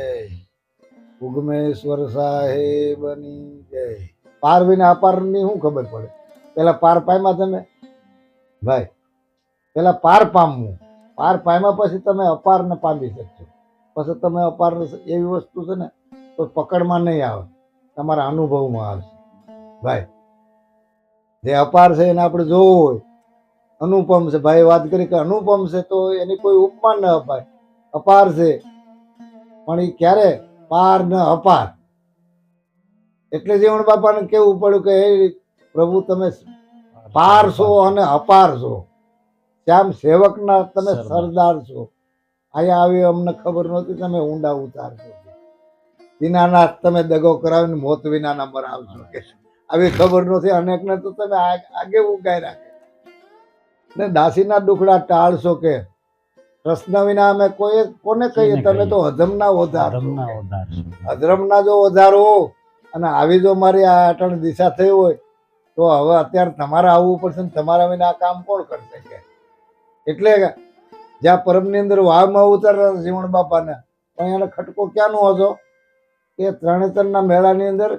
જય. ઉગમેશ્વર સાહેબની જય. પાર વિના અપારની શું ખબર પડે? પેલા પાર પામ્યા તમે, ભાઈ, પેલા પાર પામવું. પાર પામ્યા પછી તમે અપારને પામી શકશો. પછી તમે અપાર એવી વસ્તુ છે ને, તો પકડમાં નહીં આવે. તમારા અનુભવમાં આવશે. ભાઈ, જે અપાર છે એને આપણે જોવું હોય. અનુપમ છે. ભાઈ વાત કરી કે અનુપમ છે તો એની કોઈ ઉપમાન ન અપાય. અપાર છે. પણ એ ક્યારે પાર ન અપાર. એટલે જીવણ બાપાને કેવું પડ્યું કે હે પ્રભુ તમે પાર છો અને અપાર છો. શ્યામ સેવકના તમે સરદાર. છો. અહીંયા આવી અમને ખબર નહોતી તમે ઊંડા ઉતારશો દીનાનાથ તમે દગો કરાવીને મોત વિનાના મરાવશો કે. આવી ખબર નથી અનેકને તો તમે આગે ઉગાઈ રાખે. ને દાસીના દુખડા ટાળશો કે પ્રશ્ન વિના અમે કોઈ કોને કહીએ? તમે? તો અધમના ઓધાર ઓધાર જો વધારો હો અને આવી જો મારી આ અટણ દિશા થઈ હોય તો હવે અત્યારે તમારે આવવું પડશે ને તમારા વિના આ કામ કોણ કરશે કે? એટલે જ્યાં પરમની અંદર વાવમાં ઉતારતા જીવણ બાપાને પણ એને ખટકો ક્યાંનો હતો કે ત્રણેતરના મેળાની અંદર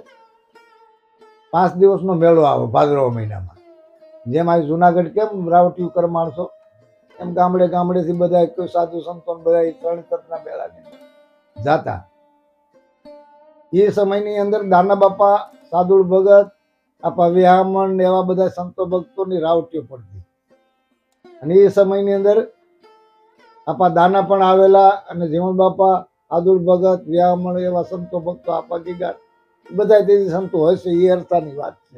પાંચ દિવસનો મેળો આવે ભાદરવા મહિનામાં. જેમ આ જુનાગઢ કેમ રાવટી ઉપર માણસો એમ ગામડે ગામડેથી બધા કોઈ સાધુ સંતો બધા એ ત્રણેતરના મેળાની જાતા. એ સમયની અંદર દાના બાપા સાદુળ ભગત આપા વિહામણ ને એવા બધા સંતો ભક્તોની રાવટીઓ પડતી. અને એ સમયની અંદર આપા દાના પણ આવેલા અને જીવણ બાપા આદુલ ભગત વિહામણ એવા સંતો ભક્તો આપા ગીગાર બધા તે સંતો હશે એ અર્થાની વાત છે.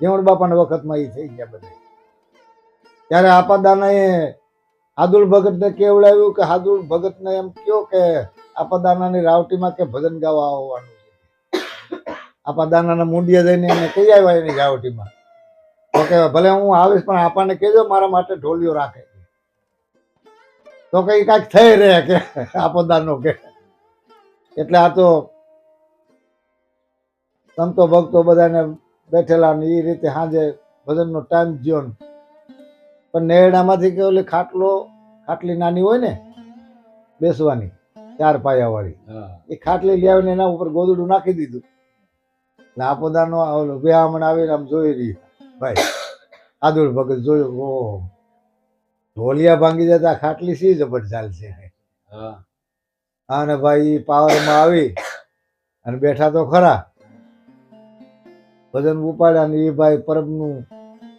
જીવણ બાપાના વખતમાં એ થઈ ગયા બધા ત્યારે આપા દાનાએ હાદુલ ભગતને કેવડાવ્યું કે હાદુલ ભગતને એમ કયો કે આપા દાનાની રાવટીમાં કે ભજન ગાવા આવવાનું છે? આપા દાનાના મુંડિયા જઈને એને કહી આવ્યા એની રાવટીમાં. તો કે ભલે હું આવીશ, પણ આપાને કહેજો મારા માટે ઢોલિયો રાખે તો કઈ કાંઈક થઈ રહે કે આપદાનો કે. એટલે આ તો સંતો ભક્તો બધાને બેઠેલા ને એ રીતે સાંજે ભજનનો ટાઈમ જ્યો પણ નેરડામાંથી કે ઓલી ખાટલો ખાટલી નાની હોય ને બેસવાની ચાર પાયા વાળી એ ખાટલી લઈ આવીને એના ઉપર ગોદડું નાખી દીધું. એટલે આ પોતાનો ઓલો વ્યામણ આવીને આમ જોઈ રહી. ભાઈ આદુળ ભગત જોયું ઓહો ઢોલિયા ભાંગી જતા ખાટલી સી જબર ચાલશે? અને ભાઈ પાવરમાં આવી અને બેઠા તો ખરા. ભજન ઉપાડ્યા ને એ ભાઈ પરબનું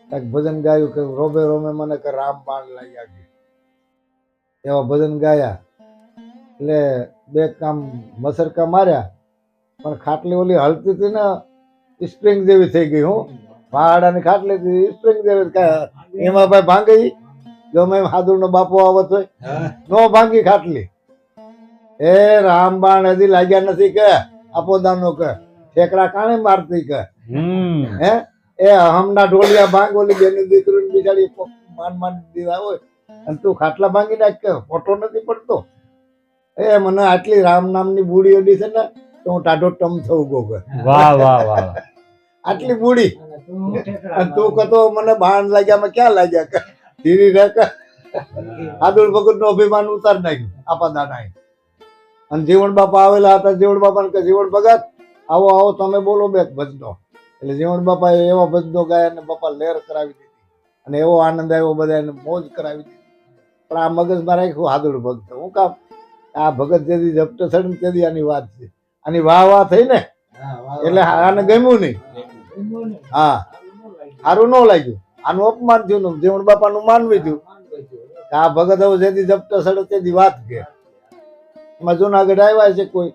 કાંઈક ભજન ગાયું કે રોમે રોમે મને કે રામ બાણ લાગ્યા કે એવા ભજન ગાયા. એટલે બે કામ મસરકા માર્યા પણ ખાટલી ઓલી હલતી હતી ને સ્પ્રિંગ જેવી થઈ ગઈ હું. પહાડાની ખાટલી હતી સ્પ્રિંગ જેવી એમાં ભાઈ ભાંગી ગમે એમ હાદુરનો બાપો આવત હોય. નો ભાંગી ખાટલી. એ રામબાણ હજી લાગ્યા નથી કે આપો દાનો કે. ઠેકડા કાણે મારતી કે. હે? એ હમના ઢોલિયા ભાંગ ઓલી બેની દીકરી બિચારી માન માન દીધા હોય. અને તું ખાટલા ભાંગી નાખ કે ફોટો નથી પડતો? એ મને આટલી રામ નામની બુડી અડી છે ને તો હું ટાઢો ટમ થવું ગો કે વાહ વાહ વાહ. આટલી બુડી. અને તું કતો મને બાણ લાગ્યા મેં ક્યાં લાગ્યા? કે ધીરી કે આદુલ ભગતનું અભિમાન ઉતાર નાખ્યું આપા દાદા અને જીવણ બાપા આવેલા હતા જીવણ બાપાને કે જીવણ ભગત આવો આવો તમે બોલો બે ભજનો. એટલે જીવણ બાપાએ એવા ભજનો ગાયા અને બાપા લહેર કરાવી દીધી. અને એવો આનંદ આવ્યો બધાને મોજ કરાવી દીધી. પણ આ મગજમાં રાખ્યું હાદુડ ભક્ત હું કામ? આ ભગત જેથી જપટે ચડે ને તેથી આની વાત છે. આની વાહ વાહ થઈ ને? એટલે આને ગમ્યું નહીં? હા. સારું ન લાગ્યું. આનું અપમાન થયું ને જીવણ બાપાનું માનવી થયું. આ ભગત હવે જેથી જપટ સડે તેથી વાત કે. એમાં જુનાગઢ આવ્યા છે કોઈ.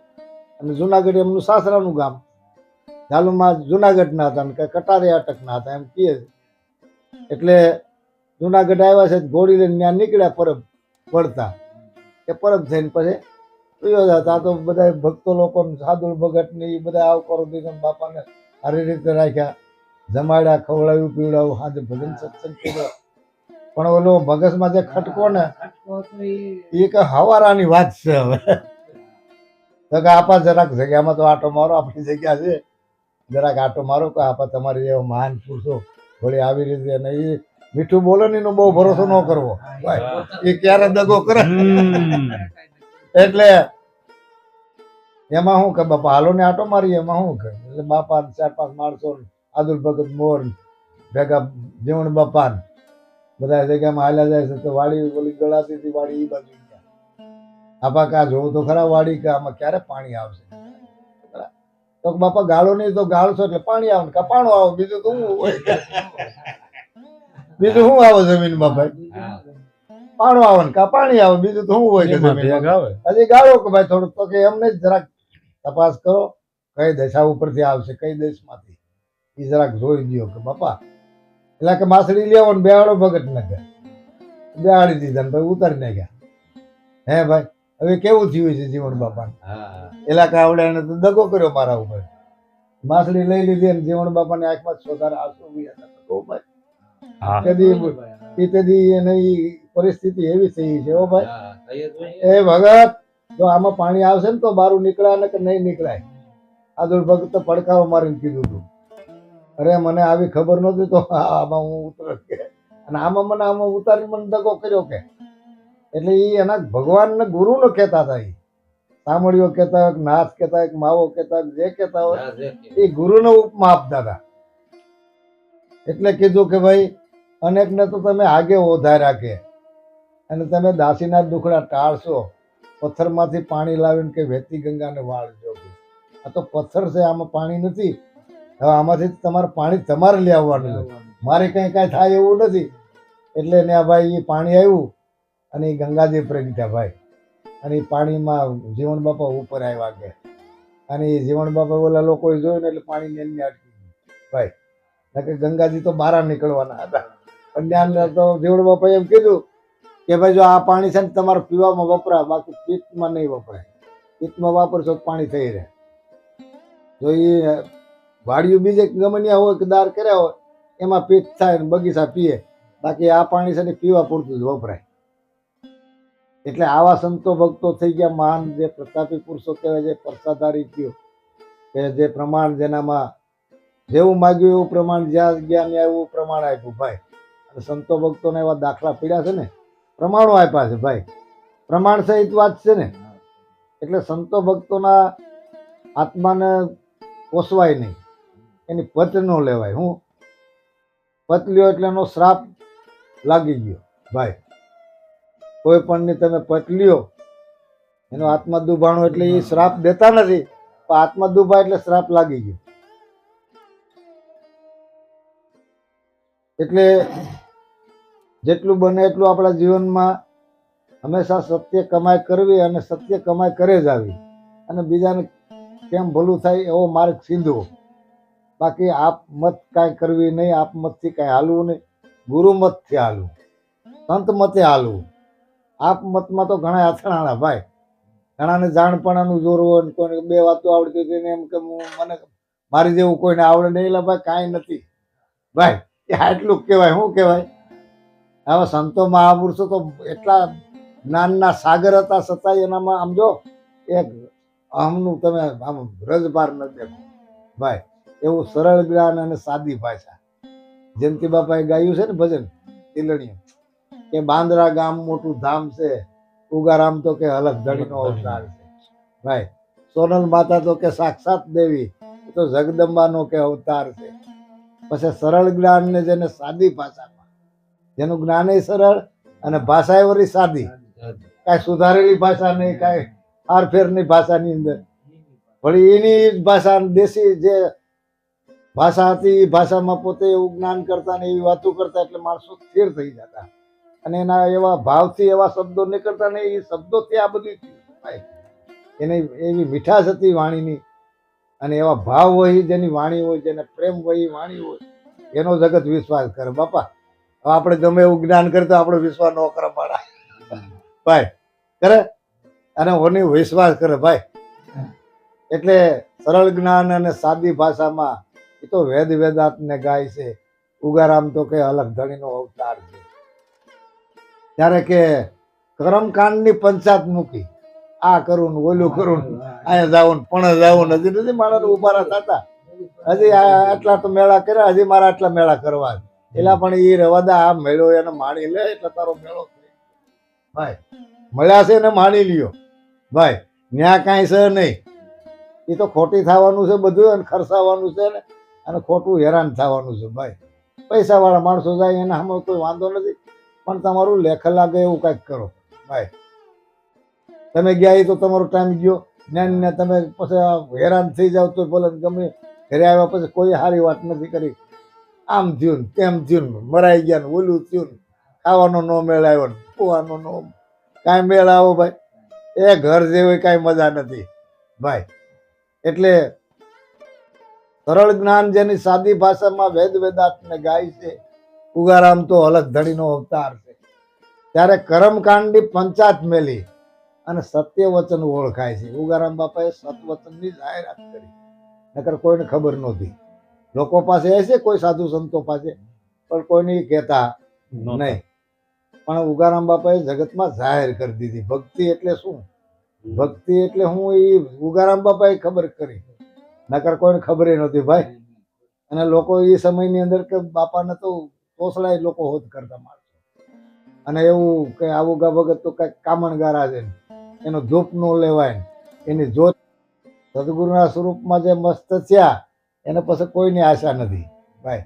અને જુનાગઢ એમનું સાસરાનું ગામ. ઝાલુમાં જુનાગઢના હતા ને કે કટારી અટકના હતા એમ કહે એટલે જુનાગઢ આવ્યા છે ઘોડી લઈને ત્યાં નીકળ્યા પરબ વળતા એ પરબ થઈને પછી પીયો હતા. તો બધા ભક્તો લોકો સાધુ ભગત ને એ બધા આવકારો દીધો બાપાને સારી રીતે રાખ્યા. જમાડ્યા ખવડાવ્યું પીવડાવ્યું હાજર ભજન સત્સંગ કર્યો. પણ ઓલો મગજમાં જે ખટકો ને એ કે હવારાની વાત છે હવે. તો કે આપા જરાક જગ્યામાં તો આટો મારો આપણી જગ્યા છે. જરાક આટો મારો કે આપા તમારી જેવા મહાન પુરુષો વળી આવી રીતે અને એ મીઠું બોલે ને એનો બહુ ભરોસો ન કરવો. એ ક્યારે દગો કરે? એટલે એમાં શું કે બાપા હાલો ને આટો મારી એમાં શું કે? એટલે બાપા ચાર પાંચ માણસો આદુલ ભગત મોર ભેગા જીવણ બાપા બધા જગ્યામાં હાલ્યા જાય છે તો વાડી ઓલી ગળાતી હતી વાડી એ બાજુ આપા કા જોવું તો ખરા વાડી કે આમાં ક્યારે પાણી આવશે? તો બાપા ગાળો નહીં તો ગાળશો એટલે પાણી આવે કપાણું આવે. બીજું તો શું હોય? બીજું શું આવે જમીનમાં ભાઈ? પાણું આવે ને કા પાણી આવે બીજું તો શું હોય કે આવે. હજી ગાળો કે ભાઈ થોડુંક? તો કે એમને જ જરાક તપાસ કરો કઈ દશા ઉપરથી આવશે કઈ દેશમાંથી? એ જરાક જોઈ દો કે બાપા એટલે કે માસડી લેવો ને બેહાડો ભગત ને કે બેહાડી દીધા ને ભાઈ ઉતારી નાખ્યા. હે ભાઈ? હવે કેવું થયું છે જીવન બાપા એલા કાવડા આવડે એને તો દગો કર્યો મારા ઉપર. માછલી લઈ લીધી અને જીવન બાપાની આંખમાં સોધાર આંસુ ભાઈ. કદી એને પરિસ્થિતિ એવી થઈ છે ઓ ભાઈ. એ ભગત જો આમાં પાણી આવશે ને તો બારું નીકળાય ને કે નહીં નીકળાય આદુર ભગત પડકારો મારીને કીધું હતું અરે મને આવી ખબર નહોતી તો આમાં હું ઉતર કે. અને આમાં મને આમાં ઉતારી મને દગો કર્યો કે. એટલે એ એના ભગવાન ને ગુરુ નો કહેતા હતા એ સામળીઓ કહેતા હોય નાથ કહેતા હોય માવો કહેતા હોય જે કહેતા હોય કે. એ ગુરુનો ઉપમા આપતા હતા. એટલે કીધું કે ભાઈ અનેકને તો તમે આગે ઓધાર્યા રાખે અને તમે દાસીના દુખડા ટાળશો પથ્થરમાંથી પાણી લાવીને કે વહેતી ગંગાને વાળજો આ તો પથ્થર છે આમાં પાણી નથી. હવે આમાંથી તમારે પાણી તમારે લઈ આવવાનું છે. મારે કંઈ કાંઈ થાય એવું નથી. એટલે ને આ ભાઈ એ પાણી આવ્યું અને એ ગંગાજી પ્રગટ્યા ભાઈ. અને એ પાણીમાં જીવણ બાપા ઉપર આવ્યા કે. અને એ જીવણ બાપા ઓલા લોકોએ જોયું ને એટલે પાણી ને અટકી ભાઈ નકે ગંગાજી તો બહાર નીકળવાના હતા. ત્યાં તો જીવણ બાપાએ એમ કીધું કે ભાઈ જો આ પાણી છે ને તમારે પીવામાં વપરાય, બાકી પિત્તમાં નહીં વપરાય. પિત્તમાં વાપરશો તો પાણી થઈ રહે. જો એ વાડિયું બીજે ગમનિયા હોય કે દાર કર્યા હોય, એમાં પિત્ત થાય બગીચા પીએ. બાકી આ પાણી છે ને પીવા પૂરતું જ વપરાય. એટલે આવા સંતો ભક્તો થઈ ગયા મહાન જે પ્રતાપી પુરુષો કહેવાય, જે પ્રસાદારી કયો કે જે પ્રમાણ જેનામાં જેવું માગ્યું એવું પ્રમાણ જ્યાં ગયા ત્યાં એવું પ્રમાણ આપ્યું, ભાઈ. અને સંતો ભક્તોને એવા દાખલા પીડ્યા છે ને, પ્રમાણો આપ્યા છે, ભાઈ. પ્રમાણ સહિત વાત છે ને, એટલે સંતો ભક્તોના આત્માને પોસવાય નહીં. એની પત ન લેવાય. હું પત લ્યો એટલે એનો શ્રાપ લાગી ગયો, ભાઈ. કોઈ પણની તમે પટલીઓ લ્યો એનો આત્મા દુભાણો એટલે એ શ્રાપ દેતા નથી પણ આત્મા દુભા એટલે શ્રાપ લાગી ગયો. એટલે જેટલું બને એટલું આપણા જીવનમાં હંમેશા સત્ય કમાઈ કરવી અને સત્ય કમાઈ કરે જ આવી. અને બીજાને કેમ ભલું થાય એવો માર્ગ સીધો બાકી આપ મત કાંઈ કરવી નહીં આપ મતથી કાંઈ હાલવું નહીં. ગુરુ મતથી હાલવું. સંત મતે હાલવું. આપ મતમાં તો ઘણા અથડાણા ભાઈ. ઘણાને જાણપણાનું જોર કોઈને બે વાતો આવડતી હતી એમ કે હું મને મારી જેવું કોઈને આવડે નહીં. એટલે ભાઈ કાંઈ નથી. ભાઈ, એ આટલું કહેવાય. શું કહેવાય? હવે સંતો મહાપુરુષો તો એટલા જ્ઞાનના સાગર હતા છતાંય એનામાં, આમ જો, એક અહમનું તમે આમ રજભાર ન દેખો. ભાઈ, એવું સરળ જ્ઞાન અને સાદી ભાષા. જયંતિ બાપાએ ગાયું છે ને ભજન તિલણીયું કે બાંદ્રા ગામ મોટું ધામ છે ઉગારામ તો કે અલગ ધણીનો અવતાર છે. ભાઈ સોનલ માતા તો કે સાક્ષાત દેવી તો જગદંબાનો કે અવતાર છે. પછી સરળ જ્ઞાન ને જેને સાદી ભાષામાં જેનું જ્ઞાન સરળ અને ભાષા એ વળી સાદી. કાંઈ સુધારેલી ભાષા નહીં કાંઈ હારફેરની ભાષાની અંદર. વળી એની જ ભાષા દેશી જે ભાષા હતી એ ભાષામાં પોતે એવું જ્ઞાન કરતા ને એવી વાતો કરતા એટલે માણસો સ્થિર થઈ જતા. અને એના એવા ભાવથી એવા શબ્દો નીકળતા ને એ શબ્દોથી આ બધું થાય. એને એવી મીઠાશ હતી વાણીની. અને એવા ભાવ હોય જેની વાણી હોય, જેને પ્રેમ હોય વાણી હોય, એનો જગત વિશ્વાસ કરે. બાપા આપણે ગમે એવું જ્ઞાન કરતા આપણો વિશ્વાસ ન કરે પાડા ભાઈ, કરે? અને ઓની વિશ્વાસ કરે, ભાઈ. એટલે સરળ જ્ઞાન અને સાદી ભાષામાં એ તો વેદ વેદાંતને ગાય છે. ઉગારામ તો કે અલગ ધણીનો અવતાર ત્યારે કે કરમકાંડની પંચાયત મૂકી. આ કરું ને ઓલું કરું ને અહીંયા જાવું ને પણ જાવું હજી નથી, મારા ઉભારા થતા હજી આટલા તો મેળા કર્યા, હજી મારા આટલા મેળા કરવા. એલા પણ એ રવાદા આ મેળો એને માણી લે, એટલે તારો મેળો ભાઈ, મળ્યા છે ને માણી લ્યો. ભાઈ, ન્યા કાંઈ છે નહીં. એ તો ખોટી થવાનું છે બધું અને ખર્ચાવાનું છે ને. અને ખોટું હેરાન થવાનું છે, ભાઈ. પૈસાવાળા માણસો જાય એના સામે કોઈ વાંધો નથી. પણ તમારું લેખ લાગે એવું કંઈક કરો. ભાઈ, તમે ગયા એ તો તમારો ટાઈમ ગયો. જ્ઞાન ને તમે પછી હેરાન થઈ જાવ તો ભલે ગમે. ઘરે આવ્યા પછી કોઈ સારી વાત નથી કરી. આમ થયું તેમ થયું મરાઈ ગયા ને ઓલું થયું ખાવાનો નો મેળ આવ્યો ને પોવાનો નો. કાંઈ મેળ આવો ભાઈ. એ ઘર જેવી કાંઈ મજા નથી. ભાઈ, એટલે સરળ જ્ઞાન જેની સાદી ભાષામાં વેદ વેદાંતને ગાય છે. ઉગારામ તો અલગ ધણીનો અવતાર છે. ત્યારે કરમકાંડી પંચાત મેલી અને સત્ય વચન ઓળખાય છે. ઉગારામ બાપાએ સતવચનની જાહેરાત કરી. નકર કોઈને ખબર નહોતી. લોકો પાસે હશે કોઈ સાધુ સંતો પાસે પણ કોઈને કહેતા નહીં. પણ ઉગારામ બાપાએ જગતમાં જાહેર કરી દીધી. ભક્તિ એટલે શું? ભક્તિ એટલે હું એ ઉગારામ બાપાએ ખબર કરી. નકર કોઈને ખબર નહોતી ભાઈ. અને લોકો એ સમયની અંદર કે બાપાને તો તોસડાય લોકો હોત કરતા માણસો. અને એવું કે આવું ગા વગર તો કંઈક કામણગારા છે એનો ધૂપ નો લેવાય એની જોત સદગુરુના સ્વરૂપમાં જે મસ્ત થયા, એને પછી કોઈની આશા નથી. ભાઈ.